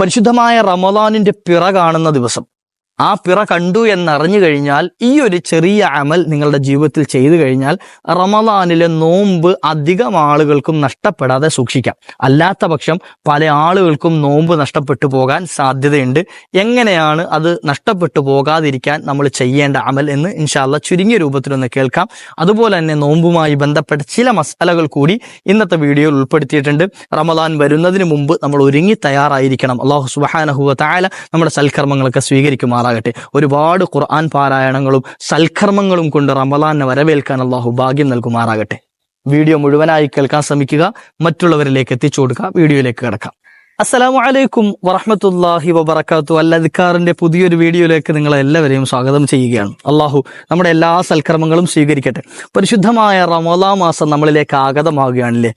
പരിശുദ്ധമായ റമദാനിന്റെ പിറ കാണുന്ന ദിവസം. ആ പിറ കണ്ടു എന്നറിഞ്ഞു കഴിഞ്ഞാൽ ഈ ഒരു ചെറിയ അമൽ നിങ്ങളുടെ ജീവിതത്തിൽ ചെയ്തു കഴിഞ്ഞാൽ റമദാനിലെ നോമ്പ് അധികം ആളുകൾക്കും നഷ്ടപ്പെടാതെ സൂക്ഷിക്കാം. അല്ലാത്ത പക്ഷം പല ആളുകൾക്കും നോമ്പ് നഷ്ടപ്പെട്ടു പോകാൻ സാധ്യതയുണ്ട്. എങ്ങനെയാണ് അത് നഷ്ടപ്പെട്ടു പോകാതിരിക്കാൻ നമ്മൾ ചെയ്യേണ്ട അമൽ എന്ന് ഇൻഷാല്ല ചുരുങ്ങിയ രൂപത്തിലൊന്ന് കേൾക്കാം. അതുപോലെ തന്നെ നോമ്പുമായി ബന്ധപ്പെട്ട ചില മസാലകൾ കൂടി ഇന്നത്തെ വീഡിയോയിൽ ഉൾപ്പെടുത്തിയിട്ടുണ്ട്. റമദാൻ വരുന്നതിന് മുമ്പ് നമ്മൾ ഒരുങ്ങി തയ്യാറായിരിക്കണം. അള്ളാഹു സുബാനഹുവ തായാല നമ്മുടെ സൽക്കർമ്മങ്ങളൊക്കെ സ്വീകരിക്കുമാറാകട്ടെ ഒരുപാട് ഖുർആൻ പാരായണങ്ങളും സൽക്കർമ്മങ്ങളും കൊണ്ട് റമദാനെ വരവേൽക്കാൻ അള്ളാഹു ഭാഗ്യം നൽകുമാറാകട്ടെ. വീഡിയോ മുഴുവനായി കേൾക്കാൻ ശ്രമിക്കുക. മറ്റുള്ളവരിലേക്ക് എത്തിച്ചു കൊടുക്കുക. വീഡിയോയിലേക്ക് കിടക്കാം. അസ്സലാമു അലൈക്കും വറഹമത്തല്ലാഹി വബർക്കാത്തു അല്ലദിക്കാറിന്റെ പുതിയൊരു വീഡിയോയിലേക്ക് നിങ്ങളെ എല്ലാവരെയും സ്വാഗതം ചെയ്യുകയാണ്. അള്ളാഹു നമ്മുടെ എല്ലാ സൽക്കർമ്മങ്ങളും സ്വീകരിക്കട്ടെ. പരിശുദ്ധമായ റമദാ മാസം നമ്മളിലേക്ക് ആഗതമാവുകയാണല്ലേ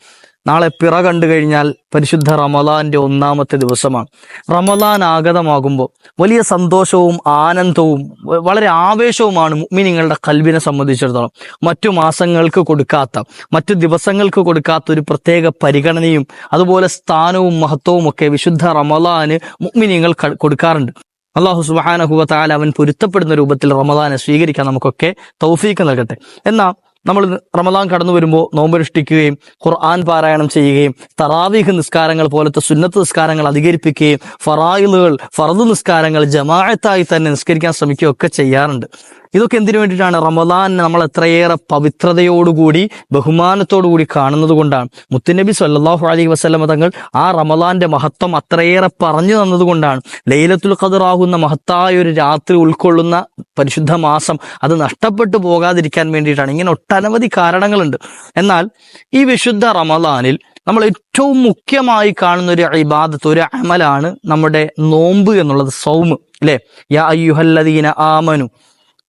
നാളെ പിറ കണ്ടു കഴിഞ്ഞാൽ പരിശുദ്ധ റമദാന്റെ ഒന്നാമത്തെ ദിവസമാണ്. റമദാൻ ആഗതമാകുമ്പോൾ വലിയ സന്തോഷവും ആനന്ദവും വളരെ ആവേശവുമാണ് മിനിങ്ങളുടെ കൽവിനെ സംബന്ധിച്ചിടത്തോളം. മറ്റു മാസങ്ങൾക്ക് കൊടുക്കാത്ത മറ്റു ദിവസങ്ങൾക്ക് കൊടുക്കാത്ത ഒരു പ്രത്യേക പരിഗണനയും അതുപോലെ സ്ഥാനവും മഹത്വവും ഒക്കെ വിശുദ്ധ റമദാന് മിനിങ്ങൾ കൊടുക്കാറുണ്ട്. അള്ളാഹു സുബാനഹുവ താല അവൻ പൊരുത്തപ്പെടുന്ന രൂപത്തിൽ റമദാനെ സ്വീകരിക്കാൻ നമുക്കൊക്കെ തൗഫീക്ക് നൽകട്ടെ. എന്നാൽ നമ്മൾ റമദാൻ കടന്നു വരുമ്പോൾ നോമ്പനുഷ്ഠിക്കുകയും ഖുർആൻ പാരായണം ചെയ്യുകയും തറാവീഹ് നിസ്കാരങ്ങൾ പോലത്തെ സുന്നത്ത് നിസ്കാരങ്ങൾ അധികരിപ്പിക്കുകയും ഫറായിലുകൾ ഫറദ് നിസ്കാരങ്ങൾ ജമാഅത്തായി തന്നെ നിസ്കരിക്കാൻ ശ്രമിക്കുകയും ഒക്കെ ചെയ്യാറുണ്ട്. ഇതൊക്കെ എന്തിനു വേണ്ടിയിട്ടാണ്? റമദാൻ നമ്മൾ എത്രയേറെ പവിത്രതയോടുകൂടി ബഹുമാനത്തോടുകൂടി കാണുന്നത് കൊണ്ടാണ്. മുത്തുനബി സല്ലാഹു അലൈഹി വസ്ലമ തങ്ങൾ ആ റമദാന്റെ മഹത്വം അത്രയേറെ പറഞ്ഞു തന്നതുകൊണ്ടാണ് ലൈലത്തുൽ ഖദറാകുന്ന മഹത്തായ ഒരു രാത്രി ഉൾക്കൊള്ളുന്ന പരിശുദ്ധ മാസം അത് നഷ്ടപ്പെട്ടു പോകാതിരിക്കാൻ വേണ്ടിയിട്ടാണ്. ഇങ്ങനെ ഒട്ടനവധി കാരണങ്ങളുണ്ട്. എന്നാൽ ഈ വിശുദ്ധ റമദാനിൽ നമ്മൾ ഏറ്റവും മുഖ്യമായി കാണുന്ന ഒരു ഇബാദത്ത് ഒരു അമലാണ് നമ്മുടെ നോമ്പ് എന്നുള്ളത് സൗമ് അല്ലെ? യാ അയ്യുഹല്ലദീന ആമനു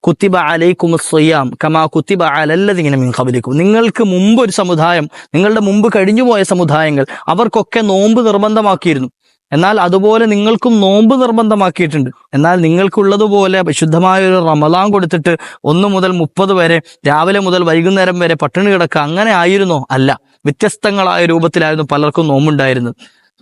കുത്തിബ അലൈക്കും സ്വയാം കമാ കുത്തിബ അലല്ലതിങ്ങനെ മിൻ കബലിക്കും നിങ്ങൾക്ക് മുമ്പ് ഒരു സമുദായം നിങ്ങളുടെ മുമ്പ് കഴിഞ്ഞുപോയ സമുദായങ്ങൾ അവർക്കൊക്കെ നോമ്പ് നിർബന്ധമാക്കിയിരുന്നു. എന്നാൽ അതുപോലെ നിങ്ങൾക്കും നോമ്പ് നിർബന്ധമാക്കിയിട്ടുണ്ട്. എന്നാൽ നിങ്ങൾക്കുള്ളതുപോലെ വിശുദ്ധമായ ഒരു റമലാൻ കൊടുത്തിട്ട് ഒന്ന് മുതൽ മുപ്പത് വരെ രാവിലെ മുതൽ വൈകുന്നേരം വരെ പട്ടിണി കിടക്കുക അങ്ങനെ ആയിരുന്നോ? അല്ല. വ്യത്യസ്തങ്ങളായ രൂപത്തിലായിരുന്നു പലർക്കും നോമ്പുണ്ടായിരുന്നത്.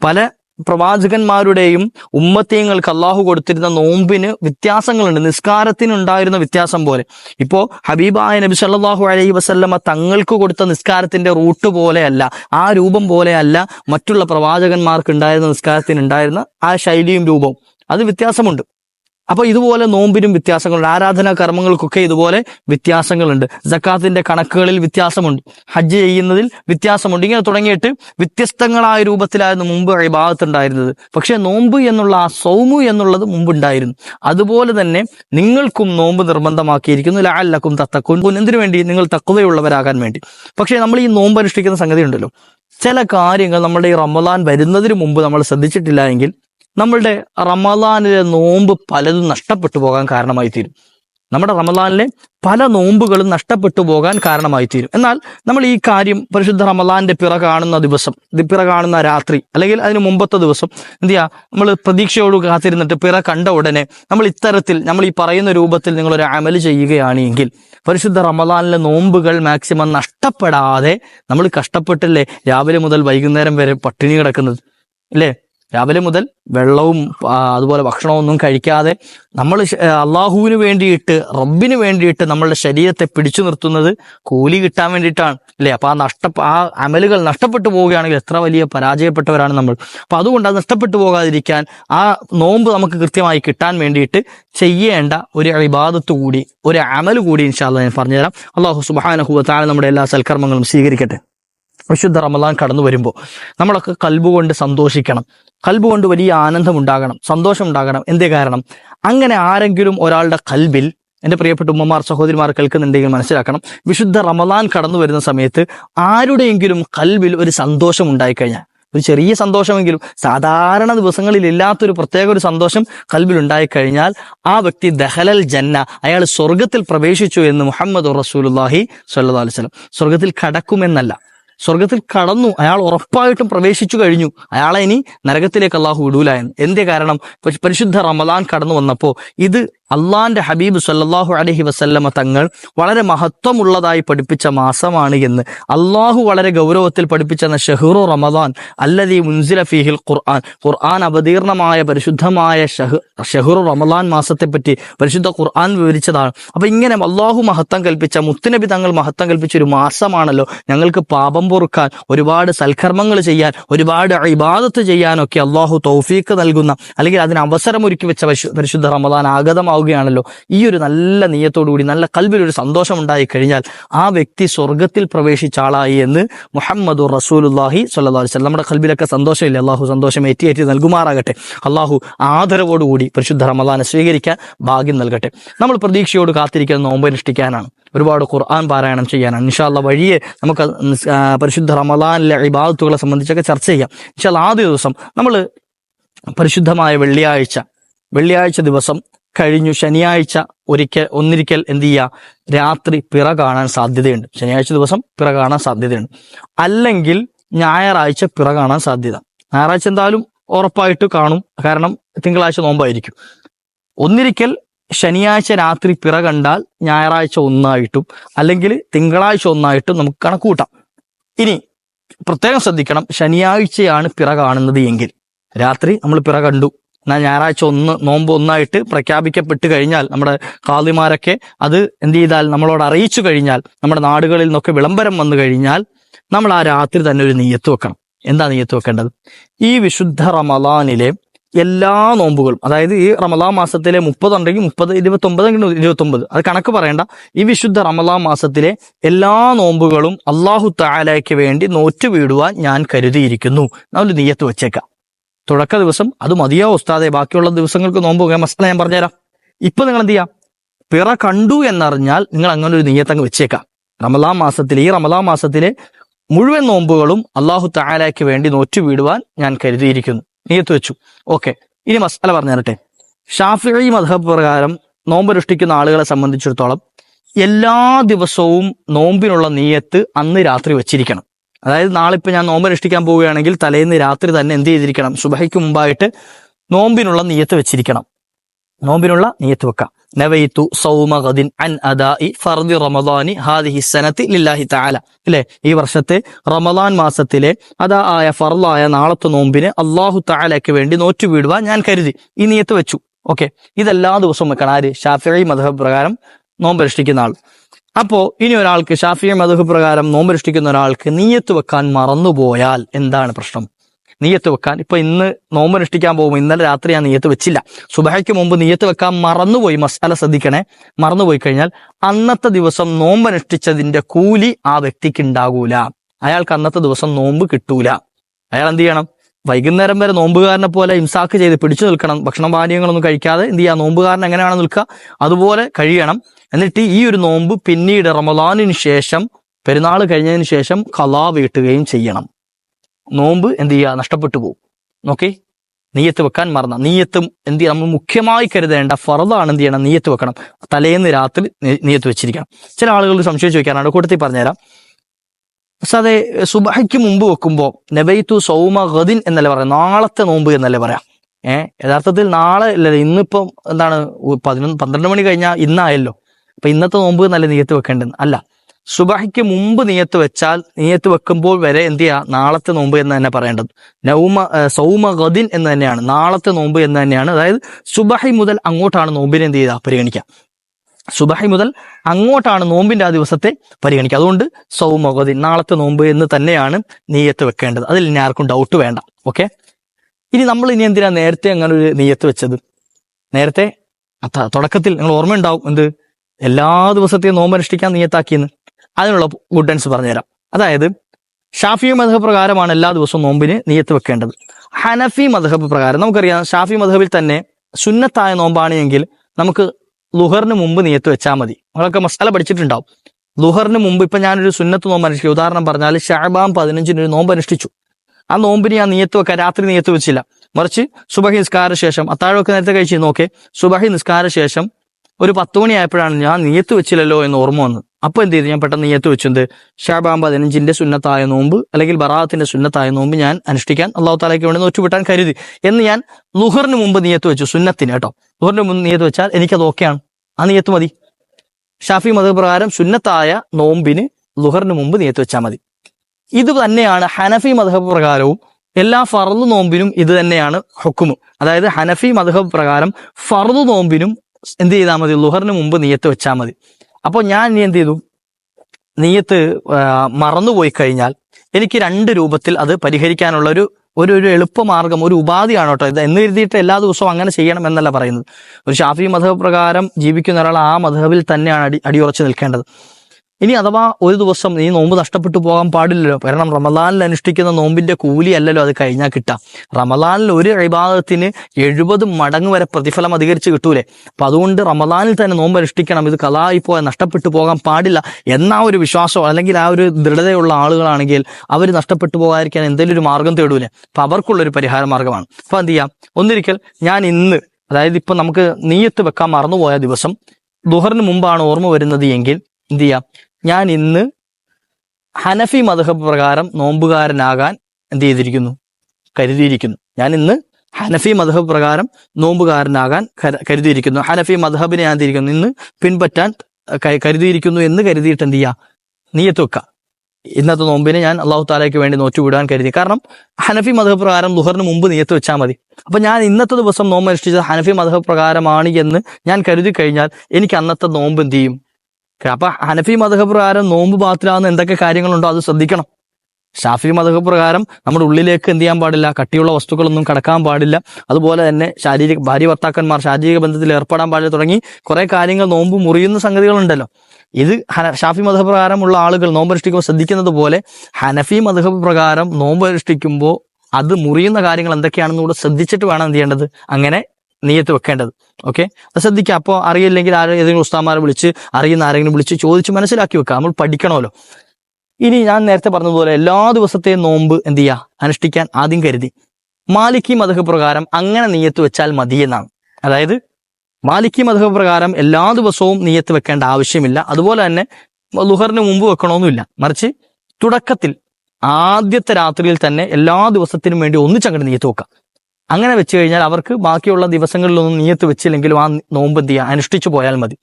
പല പ്രവാചകന്മാരുടെയും ഉമ്മത്തീങ്ങൾക്ക് അള്ളാഹു കൊടുത്തിരുന്ന നോമ്പിന് വ്യത്യാസങ്ങളുണ്ട്. നിസ്കാരത്തിനുണ്ടായിരുന്ന വ്യത്യാസം പോലെ. ഇപ്പോ ഹബീബായ നബി സല്ലാഹു അലൈഹി വസല്ലമ തങ്ങൾക്ക് കൊടുത്ത നിസ്കാരത്തിന്റെ റൂട്ട് പോലെയല്ല ആ രൂപം പോലെയല്ല മറ്റുള്ള പ്രവാചകന്മാർക്ക് ഉണ്ടായിരുന്ന നിസ്കാരത്തിന് ഉണ്ടായിരുന്ന ആ ശൈലിയും രൂപവും. അത് വ്യത്യാസമുണ്ട്. അപ്പൊ ഇതുപോലെ നോമ്പിനും വ്യത്യാസങ്ങളുണ്ട്. ആരാധനാ കർമ്മങ്ങൾക്കൊക്കെ ഇതുപോലെ വ്യത്യാസങ്ങളുണ്ട്. ജക്കാത്തിന്റെ കണക്കുകളിൽ വ്യത്യാസമുണ്ട്. ഹജ്ജ് ചെയ്യുന്നതിൽ വ്യത്യാസമുണ്ട്. ഇങ്ങനെ തുടങ്ങിയിട്ട് വ്യത്യസ്തങ്ങളായ രൂപത്തിലായിരുന്നു മുമ്പ് ഭാഗത്തുണ്ടായിരുന്നത് പക്ഷെ നോമ്പ് എന്നുള്ള ആ സൗമു എന്നുള്ളത് മുമ്പുണ്ടായിരുന്നു. അതുപോലെ തന്നെ നിങ്ങൾക്കും നോമ്പ് നിർബന്ധമാക്കിയിരിക്കുന്നു. ലാലക്കും തത്തക്കും എന്തിനു വേണ്ടി? നിങ്ങൾ തക്കുവയുള്ളവരാകാൻ വേണ്ടി. പക്ഷേ നമ്മൾ ഈ നോമ്പ് അനുഷ്ഠിക്കുന്ന സംഗതി ഉണ്ടല്ലോ. ചില കാര്യങ്ങൾ നമ്മുടെ ഈ റമദാൻ വരുന്നതിന് മുമ്പ് നമ്മൾ ശ്രദ്ധിച്ചിട്ടില്ല എങ്കിൽ നമ്മളുടെ റമദാനിലെ നോമ്പ് പലതും നഷ്ടപ്പെട്ടു പോകാൻ കാരണമായി തീരും നമ്മുടെ റമദാനിലെ പല നോമ്പുകളും നഷ്ടപ്പെട്ടു പോകാൻ കാരണമായി തീരും എന്നാൽ നമ്മൾ ഈ കാര്യം പരിശുദ്ധ റമദാന്റെ പിറ കാണുന്ന ദിവസം പിറ കാണുന്ന രാത്രി അല്ലെങ്കിൽ അതിന് മുമ്പത്തെ ദിവസം എന്ത് ചെയ്യുക നമ്മൾ പ്രതീക്ഷയോട് കാത്തിരുന്നിട്ട് പിറ കണ്ട ഉടനെ നമ്മൾ ഇത്തരത്തിൽ നമ്മൾ ഈ പറയുന്ന രൂപത്തിൽ നിങ്ങൾ ഒരു അമൽ ചെയ്യുകയാണെങ്കിൽ പരിശുദ്ധ റമദാനിലെ നോമ്പുകൾ മാക്സിമം നഷ്ടപ്പെടാതെ നമ്മൾ കഷ്ടപ്പെട്ടല്ലേ രാവിലെ മുതൽ വൈകുന്നേരം വരെ പട്ടിണി കിടക്കുന്നത്? അല്ലേ? രാവിലെ മുതൽ വെള്ളവും അതുപോലെ ഭക്ഷണവും ഒന്നും കഴിക്കാതെ നമ്മൾ അള്ളാഹുവിന് വേണ്ടിയിട്ട് റബ്ബിന് വേണ്ടിയിട്ട് നമ്മളുടെ ശരീരത്തെ പിടിച്ചു നിർത്തുന്നത് കൂലി കിട്ടാൻ വേണ്ടിയിട്ടാണ് അല്ലേ? അപ്പൊ ആ നഷ്ട ആ അമലുകൾ നഷ്ടപ്പെട്ടു പോവുകയാണെങ്കിൽ എത്ര വലിയ പരാജയപ്പെട്ടവരാണ് നമ്മൾ. അപ്പൊ അതുകൊണ്ട് അത് നഷ്ടപ്പെട്ടു പോകാതിരിക്കാൻ ആ നോമ്പ് നമുക്ക് കൃത്യമായി കിട്ടാൻ വേണ്ടിയിട്ട് ചെയ്യേണ്ട ഒരു ഇബാദത്ത് കൂടി ഒരു അമൽ കൂടി ഇൻഷാല്ല ഞാൻ പറഞ്ഞുതരാം. അള്ളാഹു സുബാനഹു താഴെ നമ്മുടെ എല്ലാ സൽക്കർമ്മങ്ങളും സ്വീകരിക്കട്ടെ. വിശുദ്ധ റമദാൻ കടന്നു വരുമ്പോൾ നമ്മളൊക്കെ കൽബുകൊണ്ട് സന്തോഷിക്കണം. കൽബ് കൊണ്ട് വലിയ ആനന്ദം ഉണ്ടാകണം സന്തോഷം ഉണ്ടാകണം എന്തേ കാരണം? അങ്ങനെ ആരെങ്കിലും ഒരാളുടെ കൽബിൽ എന്റെ പ്രിയപ്പെട്ട ഉമ്മമാർ സഹോദരിമാർ കേൾക്കുന്നുണ്ടെങ്കിൽ മനസ്സിലാക്കണം. വിശുദ്ധ റമദാൻ കടന്നു വരുന്ന സമയത്ത് ആരുടെയെങ്കിലും കൽബിൽ ഒരു സന്തോഷം ഉണ്ടായിക്കഴിഞ്ഞാൽ ഒരു ചെറിയ സന്തോഷമെങ്കിലും സാധാരണ ദിവസങ്ങളിൽ ഇല്ലാത്തൊരു പ്രത്യേക ഒരു സന്തോഷം കൽബിൽ ഉണ്ടായിക്കഴിഞ്ഞാൽ ആ വ്യക്തി ദഹലൽ ജന്ന അയാൾ സ്വർഗത്തിൽ പ്രവേശിച്ചു എന്ന് മുഹമ്മദ് റസൂലുല്ലാഹി സല്ലു അലൈഹി സ്വലം സ്വർഗത്തിൽ കടക്കുമെന്നല്ല. സ്വർഗത്തിൽ കടന്നു. അയാൾ ഉറപ്പായിട്ടും പ്രവേശിച്ചു കഴിഞ്ഞു. അയാളെ ഇനി നരകത്തിലേക്ക് അള്ളാഹു വിടൂല എന്ന്. എന്തേ കാരണം? പരിശുദ്ധ റമദാൻ കടന്നു വന്നപ്പോൾ ഇത് അള്ളാന്റെ ഹബീബ് സല്ലാഹു അലഹി വസല്ലമ തങ്ങൾ വളരെ മഹത്വമുള്ളതായി പഠിപ്പിച്ച മാസമാണ് എന്ന് അള്ളാഹു വളരെ ഗൗരവത്തിൽ പഠിപ്പിച്ച ഷെഹ്റു റമദാൻ അല്ലതി മുൻസില ഫിഹിൽ ഖുർആൻ. ഖുർആൻ അവതീർണമായ പരിശുദ്ധമായ ഷഹ് ഷെഹ്റു റമദാൻ മാസത്തെപ്പറ്റി പരിശുദ്ധ ഖുർആൻ വിവരിച്ചതാണ്. അപ്പൊ ഇങ്ങനെ അള്ളാഹു മഹത്വം കൽപ്പിച്ച മുത്തുനബി തങ്ങൾ മഹത്വം കൽപ്പിച്ച ഒരു മാസമാണല്ലോ ഞങ്ങൾക്ക് പാപം പൊറുക്കാൻ ഒരുപാട് സൽക്കർമ്മങ്ങൾ ചെയ്യാൻ ഒരുപാട് ഇബാദത്ത് ചെയ്യാനൊക്കെ അള്ളാഹു തൗഫീക്ക് നൽകുന്ന അല്ലെങ്കിൽ അതിന് അവസരം ഒരുക്കി വെച്ച പരിശുദ്ധ റമദാൻ ആഗതമാവുകയാണല്ലോ ഈ ഒരു നല്ല നീയത്തോടുകൂടി നല്ല കൽബിൽ ഒരു സന്തോഷം ഉണ്ടായി കഴിഞ്ഞാൽ ആ വ്യക്തി സ്വർഗത്തിൽ പ്രവേശിച്ച ആളായി എന്ന് മുഹമ്മദ് റസൂലുല്ലാഹി അലൈഹി വസല്ലം. നമ്മുടെ കൽബിലൊക്കെ സന്തോഷമില്ല? അള്ളാഹു സന്തോഷം ഏറ്റിയേറ്റി നൽകുമാറാകട്ടെ. അള്ളാഹു ആദരവോടുകൂടി പരിശുദ്ധ റമദാനെ സ്വീകരിക്കാൻ ഭാഗ്യം നൽകട്ടെ. നമ്മൾ പ്രതീക്ഷയോട് കാത്തിരിക്കുന്ന നോമ്പ് അനുഷ്ഠിക്കാനാണ്. ഒരുപാട് ഖുർആൻ പാരായണം ചെയ്യാനാണ്. ഇൻഷാല്ല വഴിയെ നമുക്ക് പരിശുദ്ധ റമദാനിലെ ഇബാദത്തുകളെ സംബന്ധിച്ചൊക്കെ ചർച്ച ചെയ്യാം. ഇൻഷാല്ല ആദ്യ ദിവസം നമ്മൾ പരിശുദ്ധമായ വെള്ളിയാഴ്ച വെള്ളിയാഴ്ച ദിവസം കഴിഞ്ഞു. ശനിയാഴ്ച ഒരിക്കൽ ഒന്നിരിക്കൽ എന്ത് ചെയ്യുക രാത്രി പിറ കാണാൻ സാധ്യതയുണ്ട്. ശനിയാഴ്ച ദിവസം പിറ കാണാൻ സാധ്യതയുണ്ട്. അല്ലെങ്കിൽ ഞായറാഴ്ച പിറ കാണാൻ സാധ്യത. ഞായറാഴ്ച എന്തായാലും ഉറപ്പായിട്ട് കാണും. കാരണം തിങ്കളാഴ്ച നോമ്പായിരിക്കും. ഒന്നിരിക്കൽ ശനിയാഴ്ച രാത്രി പിറ കണ്ടാൽ ഞായറാഴ്ച ഒന്നായിട്ടും അല്ലെങ്കിൽ തിങ്കളാഴ്ച ഒന്നായിട്ടും നമുക്ക് കണക്കുകൂട്ടാം ഇനി പ്രത്യേകം ശ്രദ്ധിക്കണം. ശനിയാഴ്ചയാണ് പിറ കാണുന്നത് എങ്കിൽ. രാത്രി നമ്മൾ പിറ കണ്ടു. എന്നാൽ ഞായറാഴ്ച ഒന്ന് നോമ്പ് ഒന്നായിട്ട് പ്രഖ്യാപിക്കപ്പെട്ട് കഴിഞ്ഞാൽ നമ്മുടെ കാതിമാരൊക്കെ അത് എന്ത് ചെയ്താൽ നമ്മളോട് അറിയിച്ചു കഴിഞ്ഞാൽ നമ്മുടെ നാടുകളിൽ നിന്നൊക്കെ വിളംബരം വന്നു കഴിഞ്ഞാൽ നമ്മൾ ആ രാത്രി തന്നെ ഒരു നെയ്യത്ത് വെക്കണം. എന്താ നെയ്യത്ത് വെക്കേണ്ടത്? ഈ വിശുദ്ധ റമലാനിലെ എല്ലാ നോമ്പുകളും അതായത് ഈ റമലാ മാസത്തിലെ മുപ്പത് ഉണ്ടെങ്കിൽ മുപ്പത് ഇരുപത്തൊമ്പത് ഇരുപത്തൊമ്പത് അത് കണക്ക് പറയണ്ട. ഈ വിശുദ്ധ റമലാ മാസത്തിലെ എല്ലാ നോമ്പുകളും അള്ളാഹു താലയ്ക്ക് വേണ്ടി നോറ്റുവീടുവാൻ ഞാൻ കരുതിയിരിക്കുന്നു. നമ്മൾ നീയത്ത് വെച്ചേക്കാം. തുടക്ക ദിവസം അത് മതിയോ ഉസ്താദെ? ബാക്കിയുള്ള ദിവസങ്ങൾക്ക് നോമ്പ് മസാല ഞാൻ പറഞ്ഞുതരാം. ഇപ്പൊ നിങ്ങൾ എന്ത് ചെയ്യാം? പിറ കണ്ടു എന്നറിഞ്ഞാൽ നിങ്ങൾ അങ്ങനെ ഒരു നീയത്തങ്ങ് വെച്ചേക്കാം. റമലാ മാസത്തിൽ ഈ റമലാ മാസത്തിലെ മുഴുവൻ നോമ്പുകളും അള്ളാഹു താലയ്ക്ക് വേണ്ടി നോറ്റുവീടുവാൻ ഞാൻ കരുതിയിരിക്കുന്നു. നീയത്ത് വെച്ചു. ഓക്കെ. ഇനി മസാല പറഞ്ഞു തരട്ടെ. ഷാഫി മധബ് പ്രകാരം നോമ്പനുഷ്ഠിക്കുന്ന ആളുകളെ സംബന്ധിച്ചിടത്തോളം എല്ലാ ദിവസവും നോമ്പിനുള്ള നീയത്ത് അന്ന് രാത്രി വെച്ചിരിക്കണം. അതായത് നാളെ ഇപ്പം ഞാൻ നോമ്പ് അനുഷ്ഠിക്കാൻ പോവുകയാണെങ്കിൽ തലേന്ന് രാത്രി തന്നെ എന്ത് ചെയ്തിരിക്കണം? സുബഹയ്ക്ക് മുമ്പായിട്ട് നോമ്പിനുള്ള നീയത്ത് വെച്ചിരിക്കണം. നോമ്പിനുള്ള നീയത്ത് വെക്കാം. നവയിത്തു സൗമഗദിൻ അൻ അദാഇ ഫർദി റമദാനി ഹാദിഹി സനത്തി ലില്ലാഹി തആല. അല്ലേ ഈ വർഷത്തെ റമദാൻ മാസത്തിലെ അതാ ആയ ഫർദായ നാളത്തെ നോമ്പിന് അള്ളാഹു താലയ്ക്ക് വേണ്ടി നോറ്റുവീടുവാൻ ഞാൻ കരുതി. ഈ നീയത്ത് വെച്ചു. ഓക്കെ? ഇതെല്ലാ ദിവസവും വെക്കണം. ആര്? ഷാഫി മധബ് പ്രകാരം നോമ്പ് അനുഷ്ഠിക്കുന്ന ആൾ അപ്പോ ഇനി ഒരാൾക്ക് ഷാഫിയ മധബ് പ്രകാരം നോമ്പനുഷ്ഠിക്കുന്ന ഒരാൾക്ക് നീയത്ത് വെക്കാൻ മറന്നുപോയാൽ എന്താണ് പ്രശ്നം? നീയത്ത് വെക്കാൻ. ഇപ്പൊ ഇന്ന് നോമ്പ് അനുഷ്ഠിക്കാൻ പോകുമ്പോൾ ഇന്നലെ രാത്രി ഞാൻ നീയത്ത് വെച്ചില്ല. സുബഹയ്ക്ക് മുമ്പ് നീയത്ത് വെക്കാൻ മറന്നുപോയി മസാല ശ്രദ്ധിക്കണേ. മറന്നുപോയി കഴിഞ്ഞാൽ അന്നത്തെ ദിവസം നോമ്പ് അനുഷ്ഠിച്ചതിന്റെ കൂലി ആ വ്യക്തിക്ക് ഉണ്ടാകൂല. അയാൾക്ക് അന്നത്തെ ദിവസം നോമ്പ് കിട്ടൂല. അയാൾ എന്ത് ചെയ്യണം? വൈകുന്നേരം വരെ നോമ്പുകാരനെ പോലെ ഇംസാക്ക് ചെയ്ത് പിടിച്ചു നിൽക്കണം ഭക്ഷണ പാനീയങ്ങളൊന്നും കഴിക്കാതെ എന്ത് ചെയ്യുക നോമ്പുകാരൻ എങ്ങനെയാണ് നിൽക്കുക? അതുപോലെ കഴിയണം. എന്നിട്ട് ഈ ഒരു നോമ്പ് പിന്നീട് റമദാനിന് ശേഷം പെരുന്നാൾ കഴിഞ്ഞതിന് ശേഷം കലാ വീട്ടുകയും ചെയ്യണം. നോമ്പ് എന്ത് ചെയ്യുക നഷ്ടപ്പെട്ടു പോകും. ഓക്കെ നീയത്ത് വെക്കാൻ മറന്ന. നീയത്തും എന്ത് ചെയ്യുക നമ്മൾ മുഖ്യമായി കരുതേണ്ട ഫറദാണ് എന്ത് ചെയ്യണം? നീയത്ത് വെക്കണം. തലേന്ന് രാത്രി നീയത്ത് വെച്ചിരിക്കണം. ചില ആളുകൾ സംശയം ചോദിക്കാനാണ് കൂട്ടത്തിൽ പറഞ്ഞുതരാം. അതെ സുബഹയ്ക്ക് മുമ്പ് വെക്കുമ്പോൾ നബൈത്തു സൗമ ഗദിൻ എന്നല്ലേ പറയാം നാളത്തെ നോമ്പ് എന്നല്ലേ പറയാം. ഏഹ് യഥാർത്ഥത്തിൽ നാളെ അല്ലേ ഇന്നിപ്പം എന്താണ് പതിനൊന്ന് പന്ത്രണ്ട് മണി കഴിഞ്ഞാൽ ഇന്നായല്ലോ. അപ്പൊ ഇന്നത്തെ നോമ്പ് നല്ല നീയത്ത് വെക്കേണ്ടത്? അല്ല സുബഹയ്ക്ക് മുമ്പ് നീയത്ത് വെച്ചാൽ നീയത്ത് വെക്കുമ്പോൾ വരെ എന്ത് ചെയ്യാ നാളത്തെ നോമ്പ് എന്ന് തന്നെ പറയേണ്ടത്. നൗമ സൗമ ഗദിൻ എന്ന് തന്നെയാണ് നാളത്തെ നോമ്പ് എന്ന് തന്നെയാണ്. അതായത് സുബഹി മുതൽ അങ്ങോട്ടാണ് നോമ്പിനെ എന്ത് ചെയ്താ പരിഗണിക്കുക. സുബഹി മുതൽ അങ്ങോട്ടാണ് നോമ്പിന്റെ ആ ദിവസത്തെ പരിഗണിക്കുക. അതുകൊണ്ട് സൗമഗതി നാളത്തെ നോമ്പ് എന്ന് തന്നെയാണ് നീയത്ത് വെക്കേണ്ടത്. അതിൽ ഇനി ആർക്കും ഡൗട്ട് വേണ്ട. ഓക്കെ ഇനി നമ്മൾ ഇനി എന്തിനാ നേരത്തെ അങ്ങനെ ഒരു നീയത്ത് വെച്ചത്? നേരത്തെ തുടക്കത്തിൽ നിങ്ങൾ ഓർമ്മയുണ്ടാവും എന്ത്? എല്ലാ ദിവസത്തെയും നോമ്പ് അനുഷ്ഠിക്കാൻ നീയത്താക്കിയെന്ന് അതിനുള്ള ഗുഡൻസ് പറഞ്ഞുതരാം. അതായത് ഷാഫി മധബ് പ്രകാരമാണ് എല്ലാ ദിവസവും നോമ്പിന് നീയത്ത് വെക്കേണ്ടത്. ഹനഫി മധബ് പ്രകാരം നമുക്കറിയാം ഷാഫി മധബിൽ തന്നെ സുന്നത്തായ നോമ്പാണ് എങ്കിൽ നമുക്ക് ലുഹറിന് മുമ്പ് നീയത്ത് വെച്ചാൽ മതി. നിങ്ങളൊക്കെ മസാല പഠിച്ചിട്ടുണ്ടാവും. ലുഹറിന് മുമ്പ് ഇപ്പൊ ഞാനൊരു സുന്നത്ത് നോമ്പ് അനുഷ്ഠിച്ചു ഉദാഹരണം പറഞ്ഞാൽ ഷാബാം പതിനഞ്ചിന് ഒരു നോമ്പ് അനുഷ്ഠിച്ചു ആ നോമ്പിന് ഞാൻ നീയത്ത് വെക്കാൻ രാത്രി നീയത്ത് വെച്ചില്ല. മറിച്ച് സുബഹി നിസ്കാര ശേഷം അത്താഴമൊക്കെ നേരത്തെ കഴിച്ചിരുന്നു? ഓക്കെ. സുബഹി നിസ്കാര ശേഷം ഒരു പത്ത് മണിയായപ്പോഴാണ് ഞാൻ നീയത്ത് വെച്ചില്ലല്ലോ എന്ന് ഓർമ്മ വന്നത്. അപ്പൊ എന്ത് ചെയ്തു? ഞാൻ പെട്ടെന്ന് നീയത്ത് വെച്ചത് ഷാബാം പതിനഞ്ചിന്റെ സുന്നത്തായ നോമ്പ് അല്ലെങ്കിൽ ബറാത്തിന്റെ സുന്നത്തായ നോമ്പ് ഞാൻ അനുഷ്ഠിക്കാൻ അള്ളാഹു താലയ്ക്ക് വേണ്ടി നോറ്റുവിട്ടാൻ കരുതി. എന്ന് ഞാൻ ലുഹറിന് മുമ്പ് നീയത്ത് വെച്ചു സുന്നത്തിന് കേട്ടോ. ലുഹറിന് മുമ്പ് നീയത്ത് വെച്ചാൽ എനിക്കത് ഓക്കെയാണ്. ആ നീയത്ത് മതി. ഷാഫി മത പ്രകാരം സുന്നത്തായ നോമ്പിന് ലുഹറിന് മുമ്പ് നീയത്ത് വെച്ചാൽ മതി. ഇത് തന്നെയാണ് ഹനഫി മധബ് പ്രകാരവും എല്ലാ ഫറു നോമ്പിനും ഇത് തന്നെയാണ് ഹുക്കുമ് അതായത് ഹനഫി മധബ് പ്രകാരം ഫറു നോമ്പിനും എന്ത് ചെയ്താൽ മതി? ലുഹറിന് മുമ്പ് നീയത്ത് വെച്ചാൽ മതി. അപ്പോൾ ഞാൻ ഇനി എന്ത് ചെയ്തു? നീയത്ത് മറന്നുപോയി കഴിഞ്ഞാൽ എനിക്ക് രണ്ട് രൂപത്തിൽ അത് പരിഹരിക്കാനുള്ള ഒരു ഒരു ഒരു എളുപ്പമാർഗം ഒരു ഉപാധിയാണ് കേട്ടോ. ഇത് എന്ന് കരുതിയിട്ട് എല്ലാ ദിവസവും അങ്ങനെ ചെയ്യണം എന്നല്ല പറയുന്നത്. ഒരു ഷാഫി മധബ് പ്രകാരം ജീവിക്കുന്ന ഒരാൾ ആ മധബിൽ തന്നെയാണ് അടി അടിയുറച്ച് നിൽക്കേണ്ടത്. ഇനി അഥവാ ഒരു ദിവസം നീ നോമ്പ് നഷ്ടപ്പെട്ടു പോകാൻ പാടില്ലല്ലോ. കാരണം റമദാനിൽ അനുഷ്ഠിക്കുന്ന നോമ്പിന്റെ കൂലി അല്ലല്ലോ അത് കഴിഞ്ഞാൽ കിട്ടാം റമദാനിൽ ഒരു വിഭാഗത്തിന് എഴുപത് മടങ്ങ് വരെ പ്രതിഫലം അധികരിച്ച് കിട്ടൂലേ. അപ്പൊ അതുകൊണ്ട് റമദാനിൽ തന്നെ നോമ്പ് അനുഷ്ഠിക്കണം. ഇത് കലായി പോയാൽ നഷ്ടപ്പെട്ടു പോകാൻ പാടില്ല എന്ന ഒരു വിശ്വാസം അല്ലെങ്കിൽ ആ ഒരു ദൃഢതയുള്ള ആളുകളാണെങ്കിൽ അവർ നഷ്ടപ്പെട്ടു പോകാതിരിക്കാൻ എന്തെങ്കിലും ഒരു മാർഗം തേടൂലേ. അപ്പൊ അവർക്കുള്ള ഒരു പരിഹാര മാർഗമാണ്. അപ്പൊ എന്ത് ചെയ്യാം? ഒന്നിരിക്കൽ ഞാൻ ഇന്ന് അതായത് ഇപ്പൊ നമുക്ക് നീയത്ത് വെക്കാൻ മറന്നുപോയ ദിവസം ദുഹറിന് മുമ്പാണ് ഓർമ്മ വരുന്നത് എങ്കിൽ എന്ത് ചെയ്യാം? ഞാൻ ഇന്ന് ഹനഫി മധബ് പ്രകാരം നോമ്പുകാരനാകാൻ എന്ത് ചെയ്തിരിക്കുന്നു? കരുതിയിരിക്കുന്നു. ഞാൻ ഇന്ന് ഹനഫി മധബ് പ്രകാരം നോമ്പുകാരനാകാൻ കര- കരുതിയിരിക്കുന്നു. ഹനഫി മധബിനെ ഞാൻ തിരിക്കുന്നു ഇന്ന് പിൻപറ്റാൻ കരുതിയിരിക്കുന്നു എന്ന് കരുതിയിട്ട് എന്ത് ചെയ്യുക നീയത്ത് വെക്കുക ഇന്നത്തെ നോമ്പിനെ ഞാൻ അള്ളാഹു താലയ്ക്ക് വേണ്ടി നോറ്റുവിടാൻ കരുതി. കാരണം ഹനഫി മധബ് പ്രകാരം ദുഹറിന് മുമ്പ് നീയത്ത് വെച്ചാൽ മതി. അപ്പൊ ഞാൻ ഇന്നത്തെ ദിവസം നോമ്പ് അനുഷ്ഠിച്ചത് ഹനഫി മധബ് പ്രകാരമാണ് എന്ന് ഞാൻ കരുതി കഴിഞ്ഞാൽ എനിക്ക് അന്നത്തെ നോമ്പ് എന്ത് ചെയ്യും? അപ്പൊ ഹനഫി മധബ് പ്രകാരം നോമ്പ് പാത്തിലാവുന്ന എന്തൊക്കെ കാര്യങ്ങളുണ്ടോ അത് ശ്രദ്ധിക്കണം. ഷാഫി മധബ് പ്രകാരം നമ്മുടെ ഉള്ളിലേക്ക് എന്ത് ചെയ്യാൻ പാടില്ല കട്ടിയുള്ള വസ്തുക്കളൊന്നും കടക്കാൻ പാടില്ല. അതുപോലെ തന്നെ ശാരീരിക ഭാര്യ ഭർത്താക്കന്മാർ ശാരീരിക ബന്ധത്തിൽ ഏർപ്പെടാൻ പാടില്ല തുടങ്ങി കുറെ കാര്യങ്ങൾ നോമ്പ് മുറിയുന്ന സംഗതികളുണ്ടല്ലോ. ഇത് ഷാഫി മധബ് പ്രകാരമുള്ള ആളുകൾ നോമ്പ് അനുഷ്ഠിക്കുമ്പോൾ ശ്രദ്ധിക്കുന്നത് പോലെ ഹനഫി മധബ് പ്രകാരം നോമ്പ് അനുഷ്ഠിക്കുമ്പോൾ അത് മുറിയുന്ന കാര്യങ്ങൾ എന്തൊക്കെയാണെന്ന് കൂടെ ശ്രദ്ധിച്ചിട്ട് വേണം എന്ത് ചെയ്യേണ്ടത്? അങ്ങനെ നീയത്ത് വെക്കേണ്ടത്. ഓക്കെ അത് ശ്രദ്ധിക്കുക. അപ്പോൾ അറിയില്ലെങ്കിൽ ആരും ഏതെങ്കിലും ഉസ്താമാരെ വിളിച്ച് അറിയുന്ന ആരെങ്കിലും വിളിച്ച് ചോദിച്ച് മനസ്സിലാക്കി വെക്കുക. നമ്മൾ പഠിക്കണമല്ലോ. ഇനി ഞാൻ നേരത്തെ പറഞ്ഞതുപോലെ എല്ലാ ദിവസത്തെയും നോമ്പ് എന്ത് ചെയ്യുക? അനുഷ്ഠിക്കാൻ ആദ്യം കരുതി. മാലിക്കി മതഹ് പ്രകാരം അങ്ങനെ നീയത്ത് വെച്ചാൽ മതി എന്നാണ്. അതായത് മാലിക്കി മതഹ് പ്രകാരം എല്ലാ ദിവസവും നീയത്ത് വെക്കേണ്ട ആവശ്യമില്ല. അതുപോലെ തന്നെ ലുഹറിന് മുമ്പ് വെക്കണമെന്നില്ല മറിച്ച് തുടക്കത്തിൽ ആദ്യത്തെ രാത്രിയിൽ തന്നെ എല്ലാ ദിവസത്തിനും വേണ്ടി ഒന്നിച്ചങ്ങോട്ട് നീയത്ത് വെക്കാം അങ്ങനെ വെച്ച് കഴിഞ്ഞാൽ അവർക്ക് ബാക്കിയുള്ള ദിവസങ്ങളിലൊന്നും നീയത്ത് വെച്ചില്ലെങ്കിലും ആ നോമ്പ് എന്ത് ചെയ്യുക അനുഷ്ഠിച്ചു പോയാൽ മതി.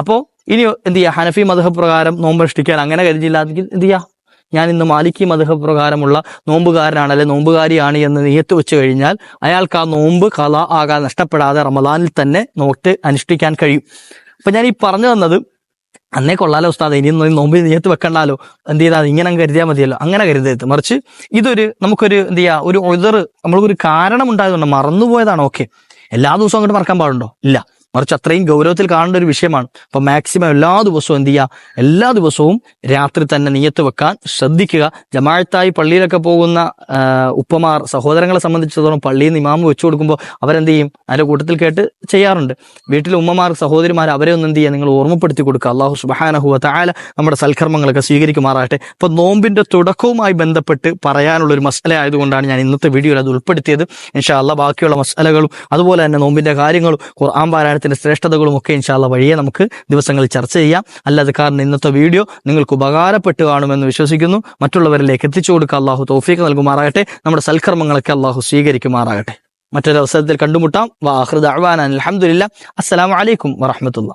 അപ്പോൾ ഇനി എന്ത് ചെയ്യുക ഹനഫി മധുഹ പ്രകാരം നോമ്പ് അനുഷ്ഠിക്കാൻ അങ്ങനെ കരുതിയില്ലാതെങ്കിൽ എന്ത് ചെയ്യുക ഞാൻ ഇന്ന് മാലിക്കി മധുഹ പ്രകാരമുള്ള നോമ്പുകാരനാണ് അല്ലെ നോമ്പുകാരിയാണ് എന്ന് നീയത്ത് വെച്ച് കഴിഞ്ഞാൽ അയാൾക്ക് ആ നോമ്പ് കല ആകാൻ നഷ്ടപ്പെടാതെ റമദാനിൽ തന്നെ നോട്ട് അനുഷ്ഠിക്കാൻ കഴിയും. അപ്പൊ ഞാൻ ഈ പറഞ്ഞു തന്നത് അന്നേ കൊള്ളാലോ ഉസ്താദ് ഇനി നോമ്പ് നീയത്ത് വെക്കണ്ടാലോ? എന്ത് ചെയ്താൽ ഇങ്ങനെ കരുതിയാൽ മതിയല്ലോ. അങ്ങനെ കരുതരുത്. മറിച്ച് ഇതൊരു നമുക്കൊരു എന്ത് ചെയ്യാ ഒരു ഒതർ നമ്മൾക്കൊരു കാരണം ഉണ്ടായതുകൊണ്ട് മറന്നുപോയതാണ്. ഓക്കെ. എല്ലാ ദിവസവും അങ്ങോട്ട് മറക്കാൻ പാടുണ്ടോ? ഇല്ല. മറിച്ച് അത്രയും ഗൗരവത്തിൽ കാണേണ്ട ഒരു വിഷയമാണ്. അപ്പൊ മാക്സിമം എല്ലാ ദിവസവും എന്ത് ചെയ്യുക എല്ലാ ദിവസവും രാത്രി തന്നെ നീയത്ത് വെക്കാൻ ശ്രദ്ധിക്കുക. ജമാഴത്തായി പള്ളിയിലൊക്കെ പോകുന്ന ഉപ്പമാർ സഹോദരങ്ങളെ സംബന്ധിച്ചിടത്തോളം പള്ളിയിൽ നിന്ന് ഇമാമ് വെച്ചു കൊടുക്കുമ്പോൾ അവരെന്ത് ചെയ്യും? അതിന്റെ കൂട്ടത്തിൽ കേട്ട് ചെയ്യാറുണ്ട്. വീട്ടിലെ ഉമ്മമാർ സഹോദരിമാർ അവരെ ഒന്ന് എന്ത് ചെയ്യുക? നിങ്ങൾ ഓർമ്മപ്പെടുത്തി കൊടുക്കുക. അള്ളാഹു സുബാനഹുവ താല നമ്മുടെ സൽക്കർമ്മങ്ങളൊക്കെ സ്വീകരിക്കുമാറാകട്ടെ. അപ്പൊ നോമ്പിന്റെ തുടക്കവുമായി ബന്ധപ്പെട്ട് പറയാനുള്ള ഒരു മസല ആയതുകൊണ്ടാണ് ഞാൻ ഇന്നത്തെ വീഡിയോയിൽ അത് ഉൾപ്പെടുത്തിയത്. ഇൻഷാ അള്ളാഹ് ബാക്കിയുള്ള മസലകളും അതുപോലെ തന്നെ നോമ്പിന്റെ കാര്യങ്ങളും ഖുർആൻ പാരായണത്തിന്റെ ശ്രേഷ്ഠതകളും ഒക്കെ ഇൻഷാല്ല വഴിയെ നമുക്ക് ദിവസങ്ങളിൽ ചർച്ച ചെയ്യാം. അല്ലാതെ കാരണം ഇന്നത്തെ വീഡിയോ നിങ്ങൾക്ക് ഉപകാരപ്പെട്ട് കാണുമെന്ന് വിശ്വസിക്കുന്നു. മറ്റുള്ളവരിലേക്ക് എത്തിച്ചു കൊടുക്കുക അള്ളാഹു തോഫീക്ക് നൽകുമാറാകട്ടെ. നമ്മുടെ സൽക്കർമ്മങ്ങളൊക്കെ അള്ളാഹു സ്വീകരിക്കുമാറാകട്ടെ. മറ്റൊരു അവസരത്തിൽ കണ്ടുമുട്ടാം. വാഹൃദ് അഹ്വാൻ അലഹമുല്ല അസ്സലാമലൈക്കും വറഹമത്തുള്ള